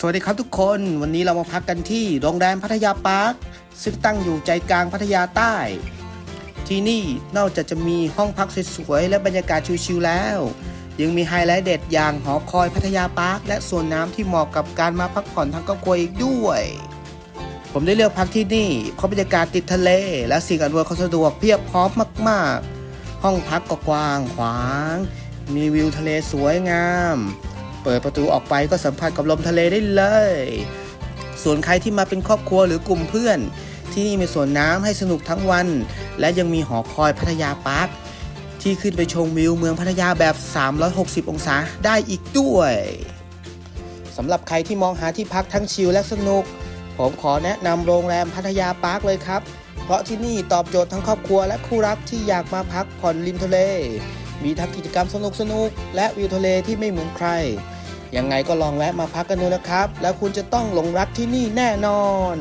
สวัสดีครับทุกคนวันนี้เรามาพักกันที่โรงแรมพัทยาปาร์คซึ่งตั้งอยู่ใจกลางพัทยาใต้ ที่นี่นอกจากจะมีห้องพักสวยๆและบรรยากาศชิลๆแล้ว ยังมีไฮไลท์เด็ดอย่างหอคอยพัทยาปาร์คและสวนน้ำที่เหมาะกับการมาพักผ่อนทั้งครอบครัวอีกด้วย ผมได้เลือกพักที่นี่เพราะบรรยากาศติดทะเล และสิ่งอำนวยความสะดวกเพียบพร้อมมาก ๆ ห้องพักก็กว้างขวาง มีวิวทะเลสวยงาม เปิดประตูออกไปก็สัมผัสกับลมทะเลได้เลย ส่วนใครที่มาเป็นครอบครัวหรือกลุ่มเพื่อน ที่นี่มีสวนน้ำให้สนุกทั้งวัน และยังมีหอคอยพัทยาปาร์คที่ขึ้นไปชมวิวเมืองพัทยาแบบ 360 องศาได้อีกด้วยสำหรับใครที่มองหาที่พักทั้งชิลและสนุก ผมขอแนะนำโรงแรมพัทยาปาร์คเลยครับ เพราะที่นี่ตอบโจทย์ทั้งครอบครัวและคู่รักที่อยากมาพักผ่อนริมทะเล มีทั้งกิจกรรมสนุกๆและวิวทะเลที่ไม่เหมือนใคร ยังไงก็ลองแวะมาพักกันดูนะครับ แล้วคุณจะต้องหลงรักที่นี่แน่นอน